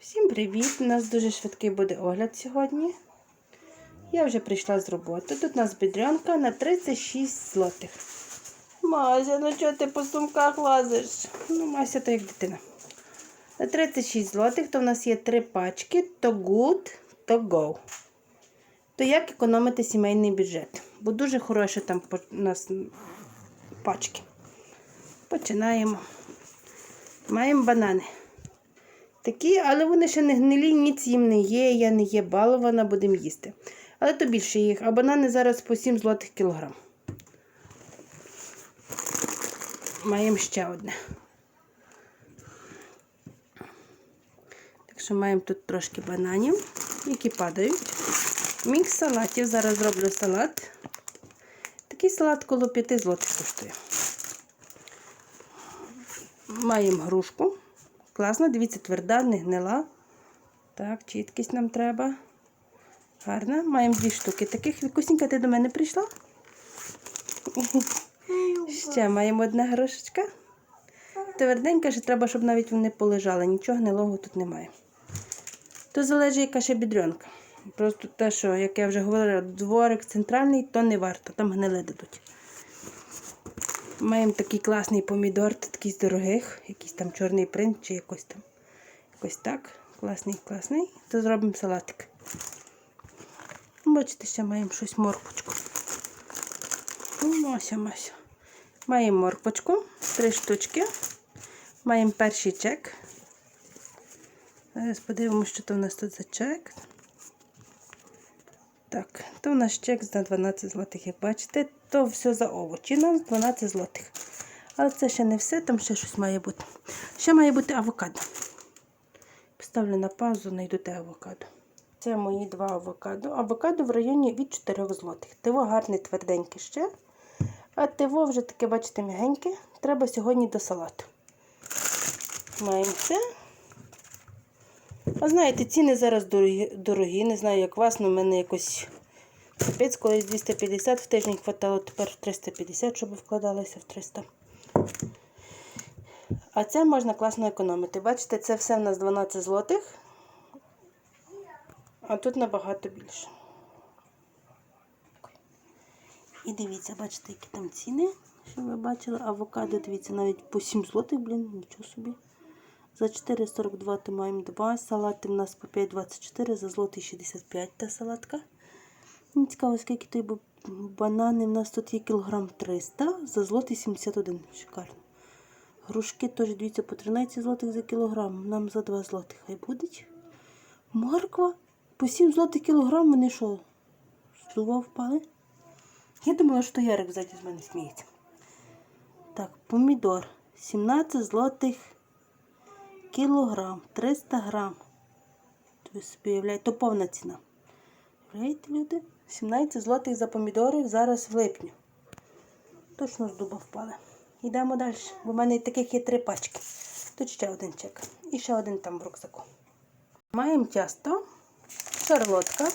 Всім привіт! У нас дуже швидкий буде огляд сьогодні. Я вже прийшла з роботи. Тут у нас бідрянка на 36 злотих. Мася, ну чого ти по сумках лазиш? Ну, Мася, то як дитина. На 36 злотих, то в нас є три пачки то good, то go. То як економити сімейний бюджет? Бо дуже хороші там у нас пачки. Починаємо. Маємо банани. Такі, але вони ще не гнилі, ніц їм не є, я не є балована, будемо їсти. Але то більше їх, а банани зараз по 7 злотих кілограм. Маємо ще одне. Так що маємо тут трошки бананів, які падають. Мікс салатів. Зараз зроблю салат. Такий салат коло 5 злотих коштує. Маємо грушку. Класно, дивіться, тверда, не гнила. Так, чіткість нам треба. Гарна. Маємо дві штуки. Таких Вікусінька, ти до мене прийшла? Ще маємо одна грушечка. Тверденька, що треба, щоб навіть вони полежали. Нічого гнилого тут немає. То залежить, яка ще бідрянка. Просто те, що, як я вже говорила, дворик центральний, то не варто, там гнили дадуть. Маємо такий класний помідор, такий з дорогих, якийсь там чорний принт чи якось там. Якось так. Класний, класний. То зробимо салатик. Бачите, ще маємо щось морквочку. Ну, Мася, Мася. Маємо морквочку, три штучки. Маємо перший чек. Зараз подивимося, що то в нас тут за чек. Так, то у нас чек за 12 злотих, як бачите, то все за овочі. Нам 12 злотих. Але це ще не все, там ще щось має бути. Ще має бути авокадо. Поставлю на паузу, знайду те авокадо. Це мої два авокадо. Авокадо в районі від 4 злотих. Тиво гарне, тверденьке ще. А тиво вже таке, бачите, м'ягеньке. Треба сьогодні до салату. Маємо це. А знаєте, ціни зараз дорогі, дорогі. Не знаю, як вас, але в мене якось капець, колись 250 в тиждень хватало, тепер 350, щоб вкладалося в 300. А це можна класно економити. Бачите, це все в нас 12 злотих, а тут набагато більше. І дивіться, бачите, які там ціни, що ви бачили. Авокадо, дивіться, навіть по 7 злотих, блін, нічого собі. За 4,42 то маємо 2. Салати в нас по 5,24, за злотий 65 та салатка. Мені цікаво, скільки той банани. В нас тут є кілограм 300, за злотий 71. Шикарно. Грушки теж, дивіться, по 13 злотих за кілограм. Нам за 2 злотих хай будуть. Морква по 7 злотих кілограм. Вони що, з дуба впали? Я думала, що Ярик ззаді з мене сміється. Так, помідор 17 злотих кілограм, 300 грам. Ви то повна ціна. Уявляєте, люди? 17 злотих за помідори зараз в липню. Точно з дуба впали. Йдемо далі. Бо в мене таких є три пачки. Тут ще один чек. І ще один там в рюкзаку. Маємо тісто, шарлотка,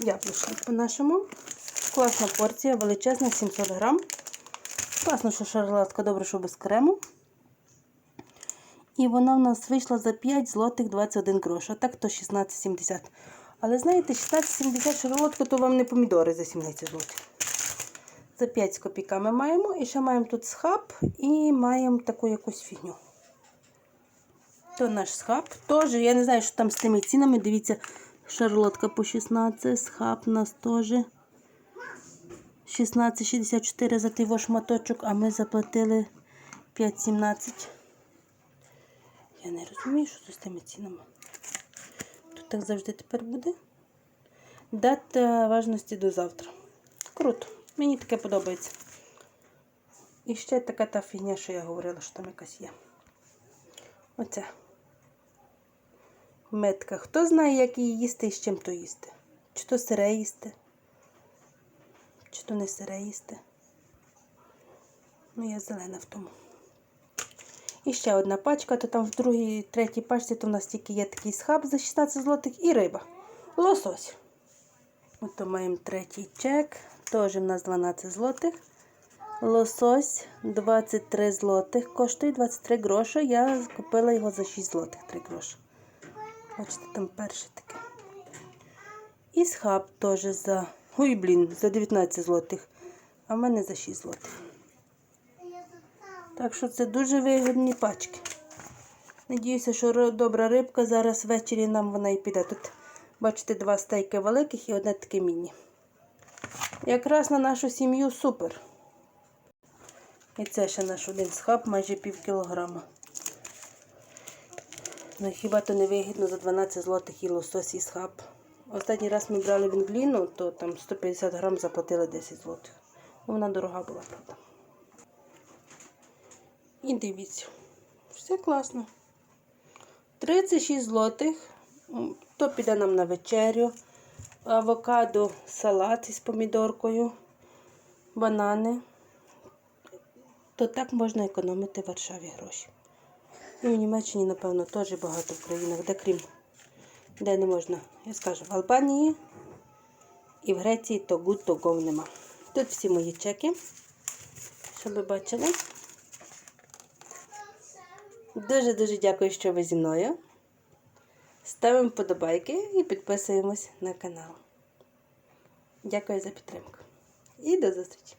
яблучко по-нашому. Класна порція, величезна, 700 грам. Класно, що шарлотка, добре, що без крему. І вона в нас вийшла за 5 злотих 21 грош. А так то 16,70. Але знаєте, 16,70 шарлотку, то вам не помідори за 17 злотих. За 5 з копійками маємо. І ще маємо тут схаб і маємо таку якусь фігню. То наш схаб. Теж, я не знаю, що там з тими цінами. Дивіться, шарлотка по 16, схаб у нас теж 16,64 за той шматочок, а ми заплатили 5,17. Я не розумію, що з тими цінами. Тут так завжди тепер буде. Дата важності до завтра. Круто. Мені таке подобається. І ще така та фігня, що я говорила, що там якась є. Оце. Метка. Хто знає, як її їсти і з чим то їсти? Чи то сире їсти? Чи то не сире їсти? Ну, я зелена в тому. І ще одна пачка, то там в другій, третій пачці то в нас тільки є такий схаб за 16 злотих і риба. Лосось. От то маємо третій чек. Теж в нас 12 злотих. Лосось 23 злотих. Коштує 23 гроші. Я купила його за 6 злотих 3 гроші. Бачите, там перше таке. І схаб теж за. Ой, блін, за 19 злотих. А в мене за 6 злотих. Так що це дуже вигідні пачки. Надіюся, що добра рибка зараз ввечері нам вона і піде. Тут, бачите, два стейки великих і одне таке міні. Якраз на нашу сім'ю супер. І це ще наш один схаб, майже пів кілограма. Ну хіба то не вигідно за 12 злотих і лосось і схаб. Останній раз ми брали вінгліну, то там 150 грам заплатили 10 злотих. Вона дорога була, правда. І дивіться, все класно. 36 злотих. То піде нам на вечерю. Авокадо, салат із помідоркою, банани. То так можна економити в Варшаві гроші. І в Німеччині, напевно, теж багато в країнах, де крім, де не можна. Я скажу, в Албанії і в Греції то good to go нема. Тут всі мої чеки, щоб ви бачили. Дуже-дуже дякую, що ви зі мною. Ставимо вподобайки і підписуємось на канал. Дякую за підтримку. І до зустрічі!